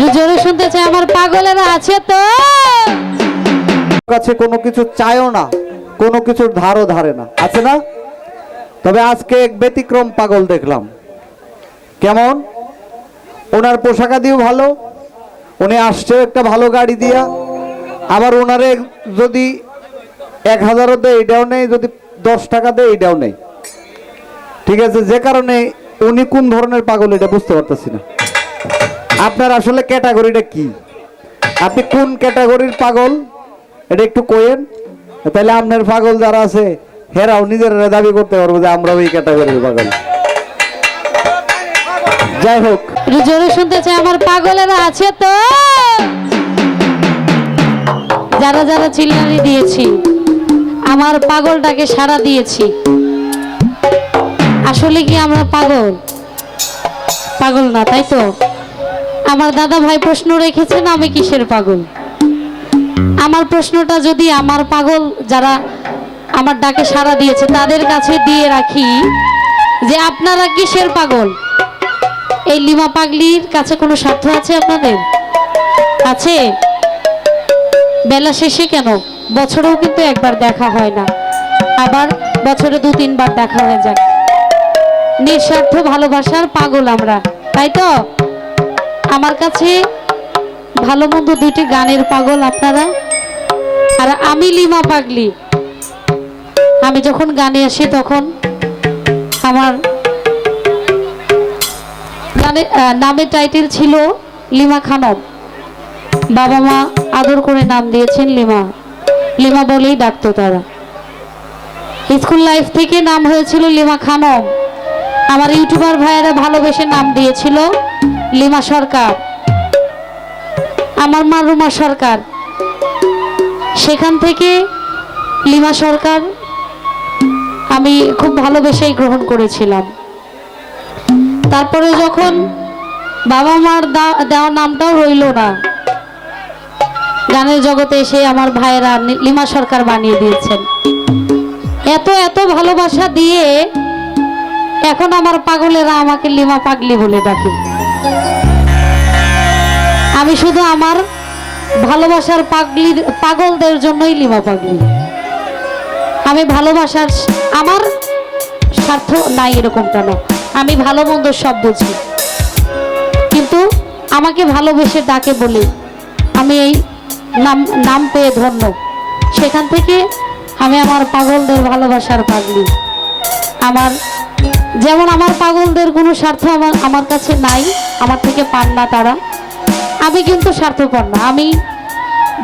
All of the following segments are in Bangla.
একটু জোরে শুনতে চাই, আমার পাগলেরা আছে তো। কাছে কোনো কিছু চায়ও না, কোনো কিছুর ধারও ধারে না, আছে না? তবে আজকে এক ব্যতিক্রম পাগল দেখলাম। কেমন? ওনার পোশাকাদিও ভালো, উনি আসছে একটা ভালো গাড়ি দিয়া, আবার ওনারে যদি এক হাজারও দেয়, এটাও নেই, যদি দশ টাকা দেয়, এটাও নেই। ঠিক আছে, যে কারণে উনি কোন ধরনের পাগল, এটা বুঝতে পারতেছি না। আপনার আসলে ক্যাটাগরিটা কি? আপনি কোন ক্যাটাগরির পাগল? এটা একটু কোয়েন তাহলে আপনার পাগল যারা আছে, হেরাও নিজের দাবি করতে পারব যে আমরাও এই ক্যাটাগরির পাগল। যাই হোক। জোরে শুনতে চাই, আমার পাগলেরা আছে তো? যারা যারা চিল্লানি দিয়েছি, আমার পাগলটাকে সাড়া দিয়েছি। আসলে কি আমরা পাগল? পাগল না, তাই তো? আমার দাদা ভাই প্রশ্ন রেখেছেন, আমি কিসের পাগল? আমার প্রশ্নটা যদি আমার পাগল যারা আমার ডাকে সাড়া দিয়েছে, তাদের কাছে দিয়ে রাখি যে আপনারা কিসের পাগল? এই লিমা পাগলির কাছে কোনো স্বার্থ আছে আপনাদের? আছে? বেলা শেষে কেন? বছরেও কিন্তু একবার দেখা হয় না। আবার বছরে দু, তিনবার দেখা হয়ে যায়। নিঃস্বার্থ ভালোবাসার পাগল আমরা, তাই তো? আমার কাছে ভালো মন্দ দুইটি গানের পাগল আপনারা। আর আমি লিমা পাগলি। আমি যখন গানে আসি তখন আমার গানে নামের টাইটেল ছিল লিমা খানম। বাবা মা আদর করে নাম দিয়েছেন লিমা। লিমা বলেই ডাকতো তারা। স্কুল লাইফ থেকে নাম হয়েছিল লিমা খানম। আমার ইউটিউবার ভাইয়েরা ভালোবেসে নাম দিয়েছিল লিমা সরকার। আমার মা রুমা সরকার। সেখান থেকে লিমা সরকার আমি খুব ভালোবেসেই গ্রহণ করেছিলাম। তারপরে যখন বাবা মার দেওয়া নামটাও রইল না, গানের জগতে এসে আমার ভাইয়েরা লিমা সরকার বানিয়ে দিয়েছেন। এত এত ভালোবাসা দিয়ে এখন আমার পাগলেরা আমাকে লিমা পাগলি বলে ডাকে। আমি শুধু আমার ভালোবাসার পাগলির, পাগলদের জন্যই লিমা পাগলি। আমি ভালোবাসার আমার স্বার্থ নাই এরকমটা না আমি ভালো মন্দ সব বুঝি। কিন্তু আমাকে ভালোবেসে ডাকে বলে আমি এই নাম নাম পেয়ে ধন্য। সেখান থেকে আমি আমার পাগলদের ভালোবাসার পাগলি। আমার, যেমন আমার পাগলদের কোনো স্বার্থ আমার আমার কাছে নাই আমার থেকে পান না তারা। আমি কিন্তু স্বার্থপর না, আমি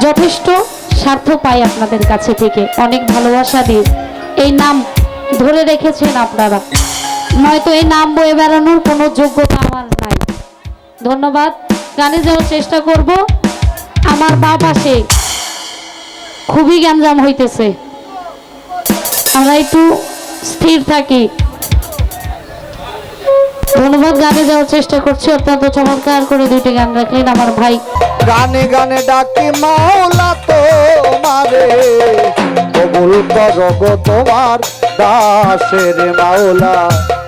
যথেষ্ট স্বার্থ পাই আপনাদের কাছে থেকে। অনেক ভালোবাসা দিয়ে। এই নাম ধরে রেখেছেন আপনারা। নয়তো এই নাম বয়ে বেড়ানোর কোনো যোগ্যতা আমার নাই। ধন্যবাদ। গানে যাওয়ার চেষ্টা করব, আমার বা পাশে খুবই গ্যাঞ্জাম হইতেছে। আমরা একটু স্থির থাকি। ধন্যবাদ, গানে যাওয়ার চেষ্টা করছি। অত্যন্ত চমৎকার করে দুইটি গান রাখলেন। আমার ভাই গানে গানে ডাকি, মাওলা তোমারে। কবুল কর গো তোমার দাসের মাওলা।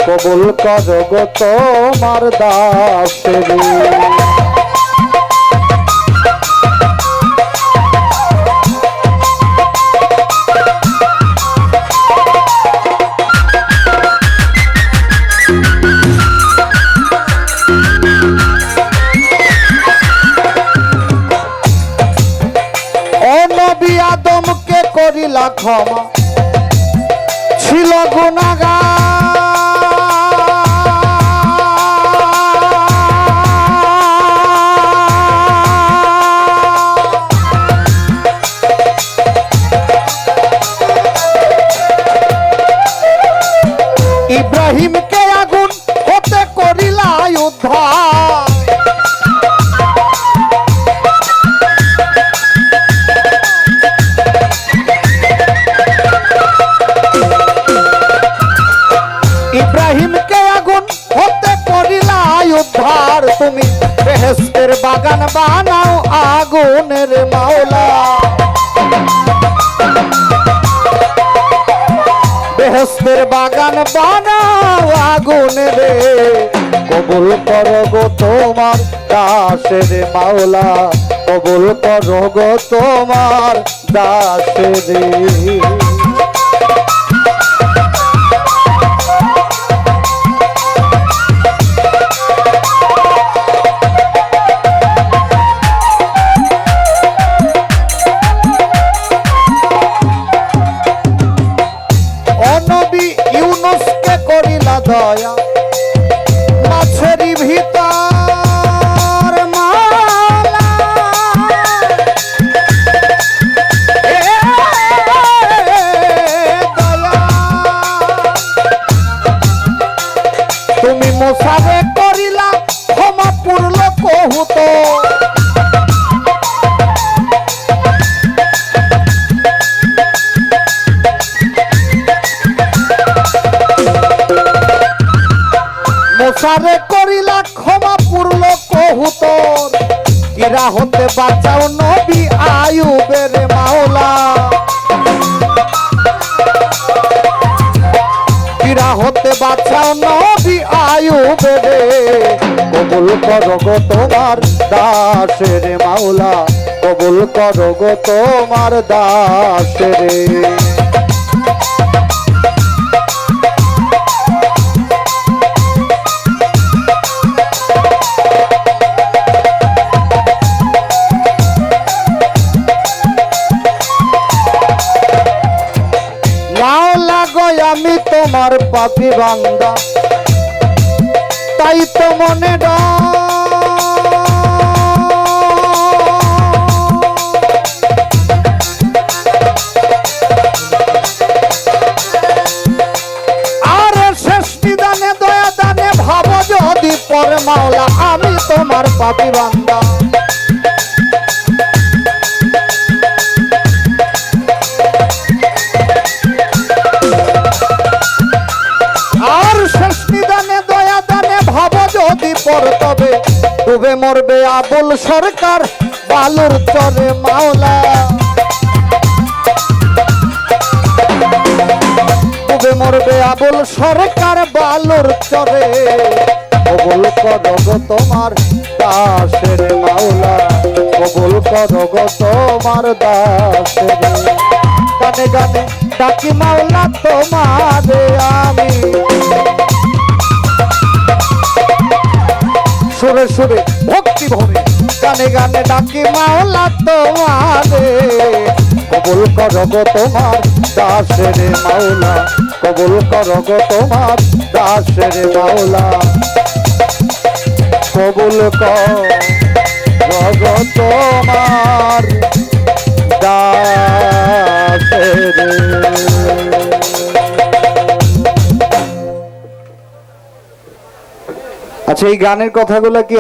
কবুল কর গো তোমার দাসের ক্ষমা ছিল গুণাগা ইব্রাহিমকে বেহেস্তের বাগান বানাও আগুন রে। কবুল করো গো তোমার দাসের মাওলা, কবুল করো গো তোমার দাসের। দয়া মাছেরই ভিতর মালা। তুমি মোসারে করিলা ক্ষমা পূর্ণ কহুত। মোসারে করিলা ক্ষমা পূর্ণ কহুতর কিরা হতে বাঁচাও নবী আয়ুবের মাওলা। কিরা হতে বাঁচাও নবী আয়ুবের। কবুল করো গো তোমার দাসের মাওলা। কবুল করো গো তোমার দাসের। পাপি বান্দা। তাই তো মনে আর শেষ আমি তোমার পাপি বান্দা। পর তবে ডুবে মরবে আবুল সরকার, বালুর চরে মাওলা। ডুবে মরবে আবুল সরকার, বালুর চরে। কবুল করো গো তোমার দাসের মাওলা, কবুল করো গো তোমার দাসের। গানে গানে ডাকি মাওলা তোমারে আমি। সুরে সুরে ভক্তি ভরে। গানে গানে ডাকি মাওলা তোমারে। কবুল করো গো তোমার দাসের মাওলা। কবুল করো গো তোমার দাসের মাওলা। কবুল করো গো তোমার দাসের আচ্ছা এই গানের কথাগুলো কি